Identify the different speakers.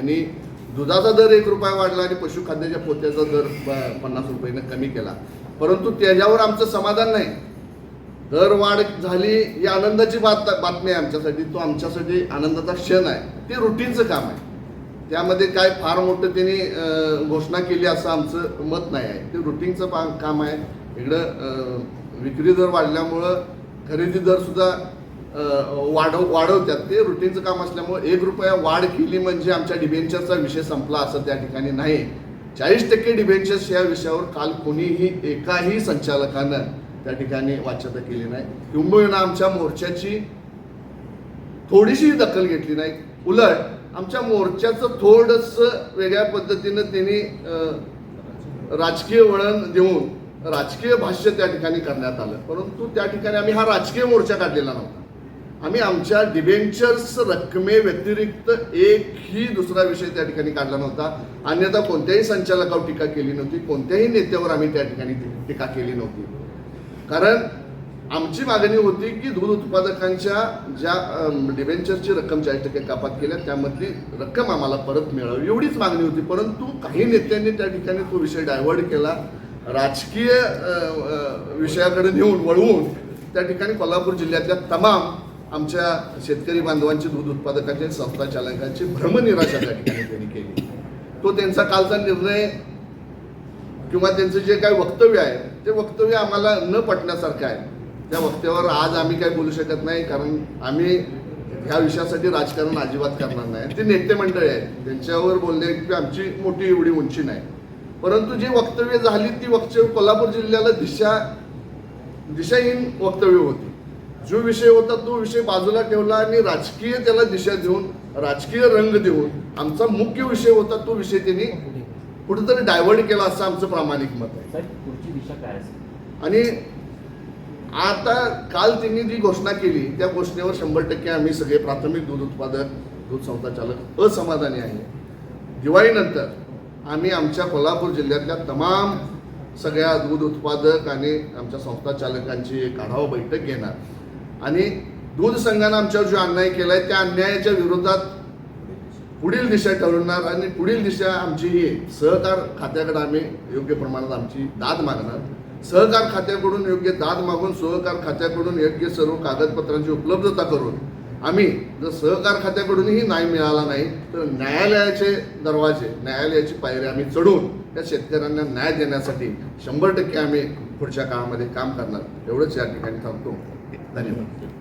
Speaker 1: त्यांनी दुधाचा दर एक रुपया वाढला आणि पशुखाद्याच्या पोत्याचा दर पन्नास रुपयानं कमी केला. परंतु त्याच्यावर आमचं समाधान नाही. दर वाढ झाली ही आनंदाची बात बातमी आहे आमच्यासाठी. तो आमच्यासाठी आनंदाचा क्षण आहे. ते रुटीनचं काम आहे. त्यामध्ये काय फार मोठं त्यांनी घोषणा केली असं आमचं मत नाही आहे. ते रुटीनचं पा काम आहे. इकडं विक्री दर वाढल्यामुळं खरेदी दरसुद्धा वाढव वाढवतात. ते रुटीनचं काम असल्यामुळे एक रुपया वाढ केली म्हणजे आमच्या डिबेंचरचा विषय संपला असं त्या ठिकाणी नाही. चाळीस टक्के डिबेंचर्स या विषयावर काल कोणीही एकाही संचालकानं त्या ठिकाणी वाच्यता केली नाही. किंबहुना आमच्या मोर्चाची थोडीशी दखल घेतली नाही. उलट आमच्या मोर्चाचं थोडंसं वेगळ्या पद्धतीनं त्यांनी राजकीय वळण देऊन राजकीय भाष्य त्या ठिकाणी करण्यात आलं. परंतु त्या ठिकाणी आम्ही हा राजकीय मोर्चा काढलेला नव्हता. आम्ही आमच्या डिबेंचर्स रकमे व्यतिरिक्त एकही दुसरा विषय त्या ठिकाणी काढला नव्हता. अन्यथा कोणत्याही संचालकावर टीका केली नव्हती कोणत्याही नेत्यावर आम्ही त्या ठिकाणी टीका केली नव्हती. कारण आमची मागणी होती की दूध उत्पादकांच्या ज्या डिबेंचरची रक्कम चाळीस टक्के कापात केल्या त्यामधली रक्कम आम्हाला परत मिळावी एवढीच मागणी होती. परंतु काही नेत्यांनी त्या ठिकाणी तो विषय डायव्हर्ट केला. राजकीय विषयाकडे नेऊन वळवून त्या ठिकाणी कोल्हापूर जिल्ह्यातल्या तमाम आमच्या शेतकरी बांधवांची दूध उत्पादकांचे संस्था चालकांची भ्रमनिराशा त्या ठिकाणी त्यांनी केली. तो त्यांचा कालचा निर्णय किंवा त्यांचं जे काही वक्तव्य आहे ते वक्तव्य आम्हाला न पटण्यासारखं आहे. त्या वक्तव्यावर आज आम्ही काही बोलू शकत नाही कारण आम्ही ह्या विषयासाठी राजकारण अजिबात करणार नाही. ते नेते मंडळी आहेत त्यांच्यावर बोलणे की आमची मोठी एवढी उंची नाही. परंतु जी वक्तव्य झाली ती वक्तव्य कोल्हापूर जिल्ह्याला दिशा दिशाहीन वक्तव्य होती. जो विषय होता तो विषय बाजूला ठेवला आणि राजकीय त्याला दिशा देऊन राजकीय रंग देऊन आमचा मुख्य विषय होता तो विषय त्यांनी कुठेतरी डायव्हर्ट केला असं आमचं प्रामाणिक मत आहे. आणि आता काल त्यांनी जी घोषणा केली त्या घोषणेवर शंभर टक्के आम्ही सगळे प्राथमिक दूध उत्पादक दूध संस्था चालक असमाधानी आहे. दिवाळीनंतर आम्ही आमच्या कोल्हापूर जिल्ह्यातल्या तमाम सगळ्या दूध उत्पादक आणि आमच्या संस्था चालकांची एक आढावा बैठक घेणार. आणि दूध संघानं आमच्यावर जो अन्याय केला आहे त्या अन्यायाच्या विरोधात पुढील दिशा ठरवणार आणि पुढील दिशा आमची ही सहकार खात्याकडे आम्ही योग्य प्रमाणात आमची दाद मागणार. सहकार खात्याकडून योग्य दाद मागून सहकार खात्याकडून योग्य सर्व कागदपत्रांची उपलब्धता करून आम्ही जर सहकार खात्याकडूनही नाही मिळाला नाही तर न्यायालयाचे दरवाजे न्यायालयाची पायरी आम्ही चढून त्या शेतकऱ्यांना न्याय देण्यासाठी शंभर टक्के आम्ही पुढच्या काळामध्ये काम करणार. एवढंच या ठिकाणी थांबतो. 何を？